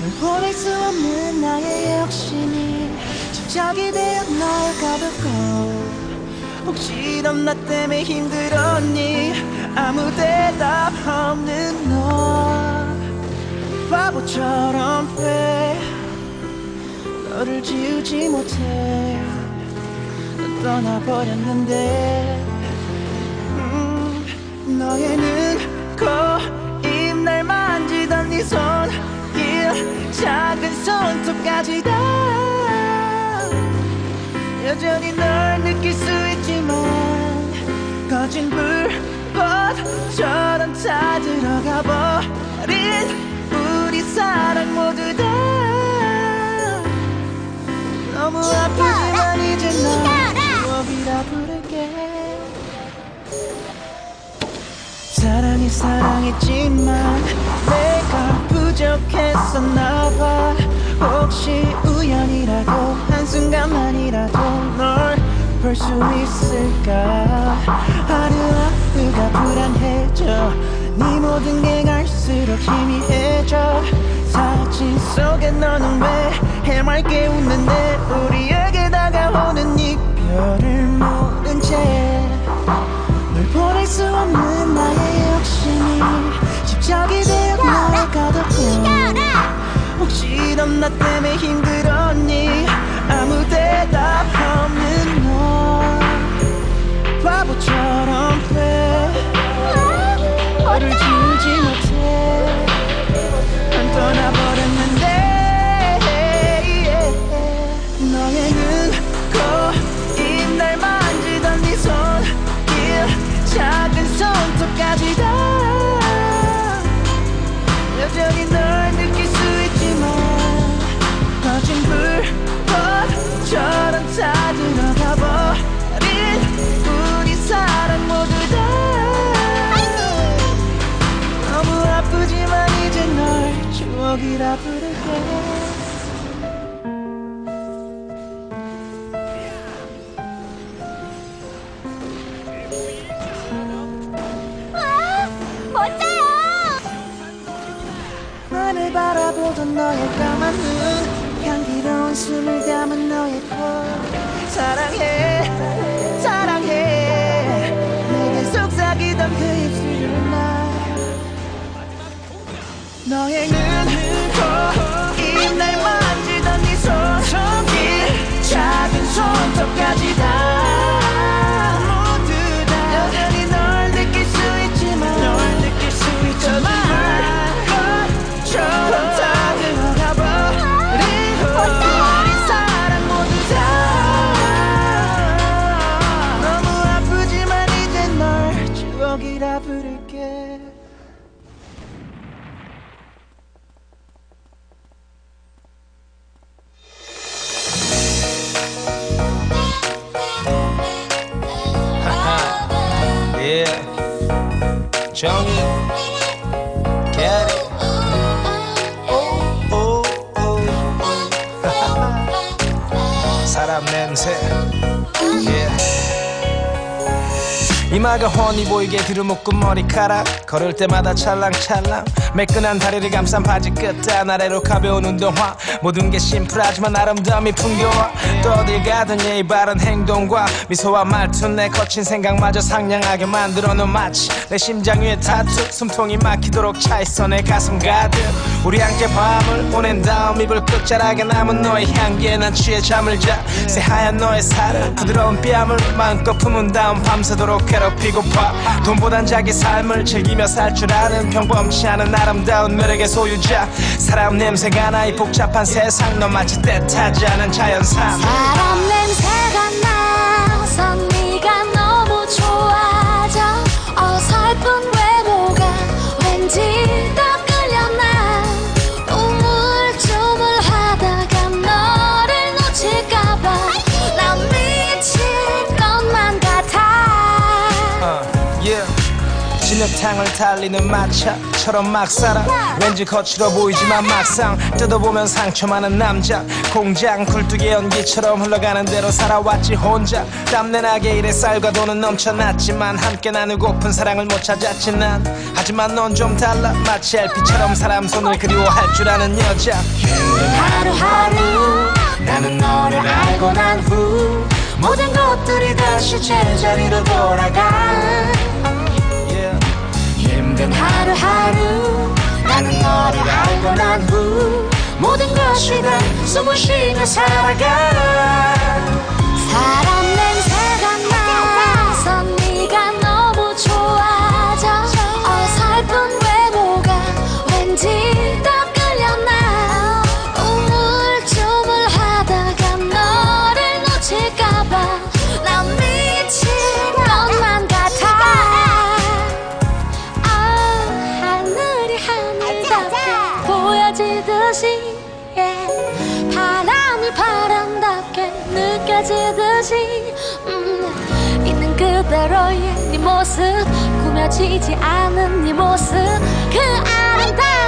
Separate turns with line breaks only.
널 보낼 수 없는 나의 욕심이 집착이 되어 날 가두고 혹시 넌 나 때문에 힘들었니? 아무 대답 없는 너. 바보처럼 왜 너를 지우지 못해. 넌 떠나버렸는데. 음, 너의 눈, 코, 작은 손톱까지 다. 여전히 널 느낄 수 있지만 거진 불꽃처럼 다 들어가 버린 우리 사랑 모두 다. 너무 아프지만 이제 널 추억이라 부를게. 사랑이 사랑했지만 내가 부족했었나 봐. 혹시 우연이라도 한순간만이라도 널 볼 수 있을까? 하루하루가 불안해져. 네 모든 게 갈수록 희미해져. 사진 속에 너는 왜 해맑게 웃는데? 우리에게 다가오는 이별을 모른 채 널 보낼 수 없는 나의 욕심이 집착이 되 혹시 넌나 추억이라 부를게. 나를 바라보던 너의 까만 눈 향기로운 숨을 담은 너의 코. 사랑해 사랑해. 내게 속삭이던 그 입술을 나 너의 눈, 코,
정이. Get it. 오, 오, 오. 사람 냄새. 이마가 훤히 보이게 뒤로 묶은 머리카락. 걸을 때마다 찰랑찰랑. 매끈한 다리를 감싼 바지 끝단 아래로 가벼운 운동화. 모든 게 심플하지만 아름다움이 풍겨와 또 어딜 가든 예의 바른 행동과 미소와 말투. 내 거친 생각마저 상냥하게 만들어 놓은 마치 내 심장 위에 타투 숨통이 막히도록 차있어 내 가슴 가득. 우리 함께 밤을 보낸 다음 이불 끝자락에 남은 너의 향기에 난 취해 잠을 자. 새하얀 너의 살을 부드러운 뺨을 마음껏 품은 다음 밤새도록 괴롭히고파. 돈보단 자기 삶을 즐기며 살 줄 아는 평범치 않은 아름다운 매력의 소유자. 사람 냄새가 나 이 복잡한 세상 너 마치 때타지 않은 자연산.
사람 냄새가 나
진흙탕을 달리는 마차처럼 막 살아. 왠지 거칠어 보이지만 막상 뜯어보면 상처 많은 남자. 공장 굴뚝의 연기처럼 흘러가는 대로 살아왔지 혼자. 땀내나게 일에 쌀과 돈은 넘쳐났지만 함께 나누고픈 사랑을 못 찾았지 난. 하지만 넌 좀 달라. 마치 LP처럼 사람 손을 그리워할 줄 아는 여자.
하루하루 나는 너를 알고 난 후 모든 것들이 다시 제자리로 돌아가 하루하루 나는 너를 알고 난 후 모든 것이 다 숨을 쉬며 살아가. 사람 yeah. 바람이 바람답게 느껴지듯이 음, 있는 그대로의 네 모습 꾸며지지 않은 네 모습 그 아름다움